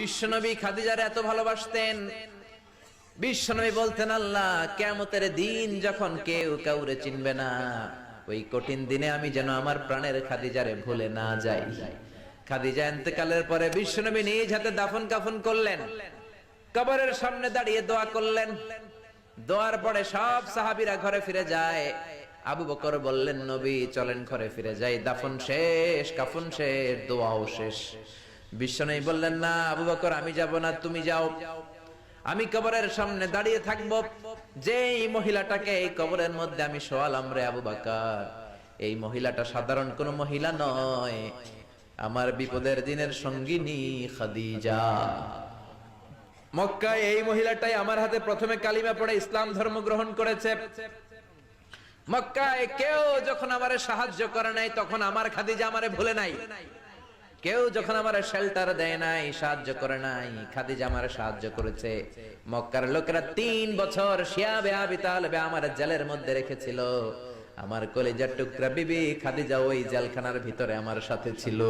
বিশ্বনবী খাদিজার এত ভালোবাসতেন। বিশ্বনবী বলতেন, আল্লাহ কেমতের দিন যখন কেউ কাউরে চিনবে না, ওই কঠিন দিনে আমি যেন আমার প্রাণের খাদিজারে ভুলে না যাই। খাদিজা এতেকালের পরে বিশ্বনবী নিজ হাতে দাফন কাফন করলেন, কবরের সামনে দাঁড়িয়ে দোয়া করলেন। দোয়ার পরে সব সাহাবীরা ঘরে ফিরে যায়। আবু বকর বললেন, নবী, চলেন ঘরে ফিরে যাই, দাফন শেষ, কাফন শেষ, দোয়াও শেষ। বিশ্বনবী বললেন, না, আবু বকর, আমি যাব না, তুমি যাও। আমি কবরের সামনে দাঁড়িয়ে থাকব। যেই মহিলাটাকে এই কবরের মধ্যে আমি শোয়ালাম রে আবু বাকার, এই মহিলাটা সাধারণ কোন মহিলা নয়। আমার বিপদের দিনের সঙ্গিনী খাদিজা। মক্কায় এই মহিলাটাই আমার হাতে প্রথমে কালিমা পড়ে ইসলাম ধর্ম গ্রহণ করেছে। মক্কায় কেউ যখন আমারে সাহায্য করে নাই, তখন আমার খাদিজা আমারে ভুলে নাই। কেউ যখন আমার শেল্টার দেয় নাই, সাহায্য করে নাই, খাদিজা আমার সাহায্য করেছে। মক্কার লোকেরা তিন বছর শিয়াবে আবিতালবে আমার জেলের মধ্যে রেখেছিল। আমার কলেজার টুকরা বিবি খাদিজা ওই জেলখানার ভিতরে আমার সাথে ছিল।